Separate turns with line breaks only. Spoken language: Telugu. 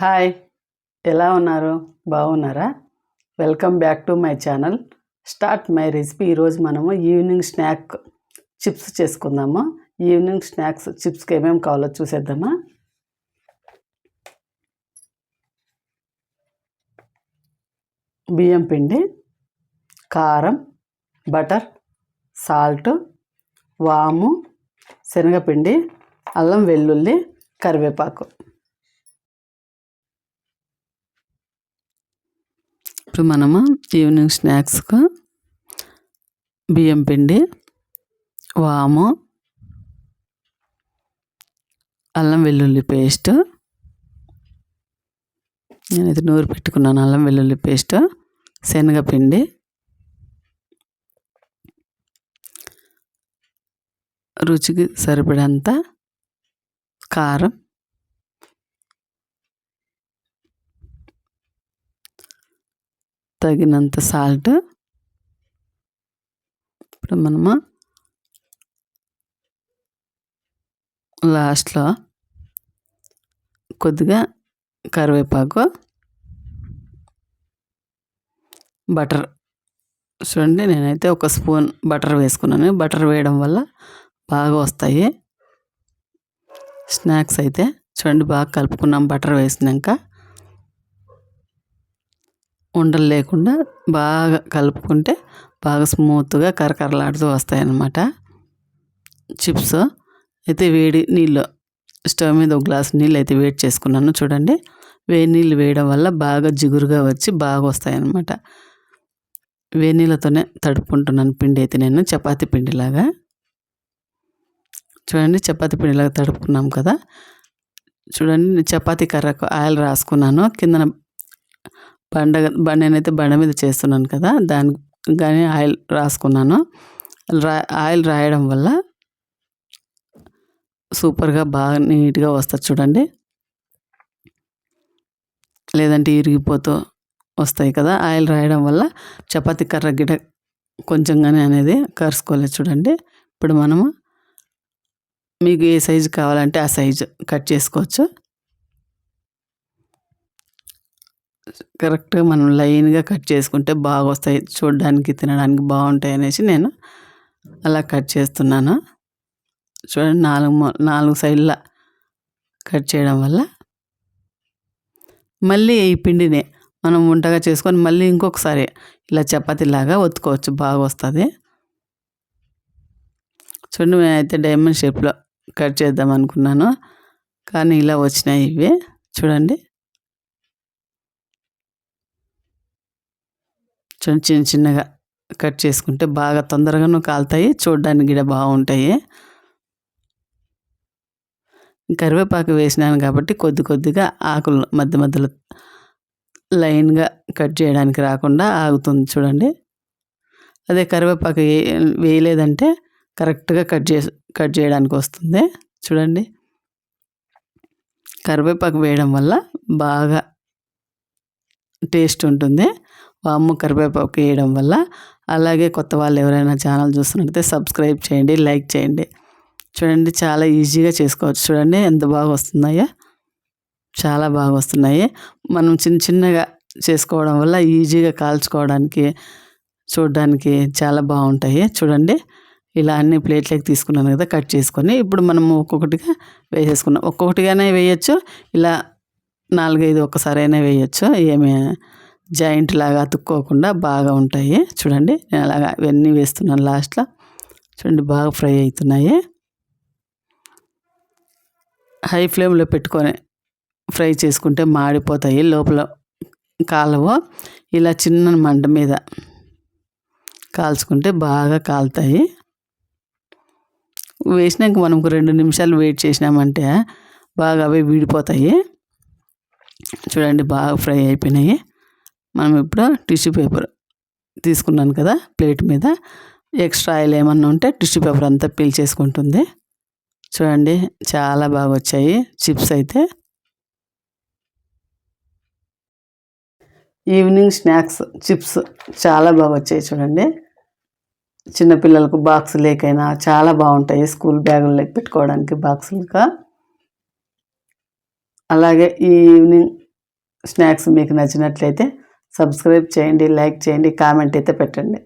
హాయ్ ఎలా ఉన్నారు? బాగున్నారా? Welcome back to my channel. Start my recipe. ఈరోజు మనము ఈవినింగ్ స్నాక్ చిప్స్ చేసుకుందాము? ఈవినింగ్ స్నాక్స్ చిప్స్కి ఏమేమి కావాలో చూసేద్దామా? బియ్యం పిండి కారం బటర్ సాల్ట్ వాము శనగపిండి అల్లం వెల్లుల్లి కరివేపాకు. ఇప్పుడు మనము ఈవినింగ్ స్నాక్స్కు బియ్యం పిండి వాము అల్లం వెల్లుల్లి పేస్ట్. నేనైతే నూరు పెట్టుకున్నాను అల్లం వెల్లుల్లి పేస్ట్ శనగపిండి రుచికి సరిపడంత కారం. తగినంత సాల్ట్. ఇప్పుడు మనము లాస్ట్లో కొద్దిగా కరివేపాకు బటర్. చూడండి నేనైతే ఒక స్పూన్ బటర్ వేసుకున్నాను. బటర్ వేయడం వల్ల బాగా వస్తాయి. స్నాక్స్ అయితే చూడండి బాగా కలుపుకున్నాం బటర్ వేసినాక. ఉండలు లేకుండా బాగా కలుపుకుంటే బాగా స్మూత్గా కరకరలాడుతూ వస్తాయన్నమాట. చిప్స్ అయితే వేడి నీళ్ళు స్టవ్ మీద ఒక గ్లాస్ నీళ్ళు అయితే వేడి చేసుకున్నాను చూడండి. వేడి నీళ్ళు వేయడం వల్ల బాగా జిగురుగా వచ్చి బాగా వస్తాయన్నమాట. వేడి నీళ్ళతోనే తడుపుకుంటున్నాను పిండి అయితే నేను చపాతీ పిండిలాగా. చూడండి చపాతీ పిండిలాగా తడుపుకున్నాం కదా. చూడండి చపాతీ కర్రకు ఆయిల్ రాసుకున్నాను. కిందన బండ నేనైతే బండ మీద చేస్తున్నాను కదా దాని కానీ ఆయిల్ రాసుకున్నాను. రా ఆయిల్ రాయడం వల్ల సూపర్గా బాగా నీట్గా వస్తుంది చూడండి. లేదంటే ఇరిగిపోతూ వస్తాయి కదా ఆయిల్ రాయడం వల్ల చపాతి కర్ర గిడ కొంచెంగానే అనేది కరుసుకోలేదు చూడండి. ఇప్పుడు మనము మీకు ఏ సైజు కావాలంటే ఆ సైజు కట్ చేసుకోవచ్చు. కరెక్ట్గా మనం లైన్గా కట్ చేసుకుంటే బాగా వస్తాయి చూడడానికి తినడానికి బాగుంటాయి అనేసి నేను అలా కట్ చేస్తున్నాను. చూడండి నాలుగు నాలుగు సైడ్ల కట్ చేయడం వల్ల మళ్ళీ ఈ పిండిని మనం వంటగా చేసుకొని మళ్ళీ ఇంకొకసారి ఇలా చపాతీలాగా ఒత్తుకోవచ్చు. బాగా వస్తుంది చూడండి నేనైతే డైమండ్ షేప్లో కట్ చేద్దాం అనుకున్నాను. కానీ ఇలా వచ్చినాయి ఇవి. చూడండి. చిన్న చిన్నగా కట్ చేసుకుంటే బాగా తొందరగాను కాలుతాయి. చూడడానికి కూడా బాగుంటాయి కరివేపాకు వేసినాను కాబట్టి కొద్ది కొద్దిగా ఆకులు మధ్య మధ్యలో లైన్గా కట్ చేయడానికి రాకుండా ఆగుతుంది చూడండి. అదే కరివేపాకు వేయలేదంటే కరెక్ట్గా కట్ చేసి కట్ చేయడానికి వస్తుంది. చూడండి. కరివేపాకు వేయడం వల్ల బాగా టేస్ట్ ఉంటుంది. వాము కరివేపాకు వేయడం వల్ల. అలాగే కొత్త వాళ్ళు ఎవరైనా ఛానల్ చూస్తున్నట్లయితే సబ్స్క్రైబ్ చేయండి లైక్ చేయండి. చూడండి చాలా ఈజీగా చేసుకోవచ్చు. చూడండి ఎంత బాగా వస్తున్నాయో. చాలా బాగా వస్తున్నాయి. మనం చిన్న చిన్నగా చేసుకోవడం వల్ల ఈజీగా కాల్చుకోవడానికి చూడడానికి చాలా బాగుంటాయి. చూడండి ఇలా అన్ని ప్లేట్లోకి తీసుకున్నాను కదా కట్ చేసుకొని. ఇప్పుడు మనము ఒక్కొక్కటిగా వేసేసుకున్నాం. ఒక్కొక్కటిగానే వేయచ్చు ఇలా నాలుగైదు ఒక్కసారైనా వేయచ్చు. ఏమి జాయింట్ లాగా అతుక్కోకుండా బాగా ఉంటాయి. చూడండి నేను అలాగా ఇవన్నీ వేస్తున్నాను లాస్ట్లో. చూడండి బాగా ఫ్రై అవుతున్నాయి. హై ఫ్లేమ్లో పెట్టుకొని ఫ్రై చేసుకుంటే మాడిపోతాయి లోపల కాలవు. ఇలా చిన్న మంట మీద కాల్చుకుంటే బాగా కాలుతాయి. వేసినాక మనం రెండు నిమిషాలు వెయిట్ చేసినామంటే బాగా అవి విడిపోతాయి. చూడండి బాగా ఫ్రై అయిపోయినాయి. మనం ఇప్పుడు టిష్యూ పేపర్ తీసుకున్నాను కదా ప్లేట్ మీద. ఎక్స్ట్రా ఆయిల్ ఏమన్నా ఉంటే టిష్యూ పేపర్ అంతా పీల్చేసుకుంటుంది చూడండి చాలా బాగా వచ్చాయి చిప్స్ అయితే. ఈవినింగ్ స్నాక్స్ చిప్స్ చాలా బాగా వచ్చాయి చూడండి. చిన్నపిల్లలకు బాక్స్ లేకైనా చాలా బాగుంటాయి స్కూల్ బ్యాగుల్లో పెట్టుకోవడానికి బాక్సులుగా. అలాగే ఈ ఈవినింగ్ స్నాక్స్ మీకు నచ్చినట్లయితే సబ్స్క్రైబ్ చేయండి లైక్ చేయండి కామెంట్ అయితే పెట్టండి.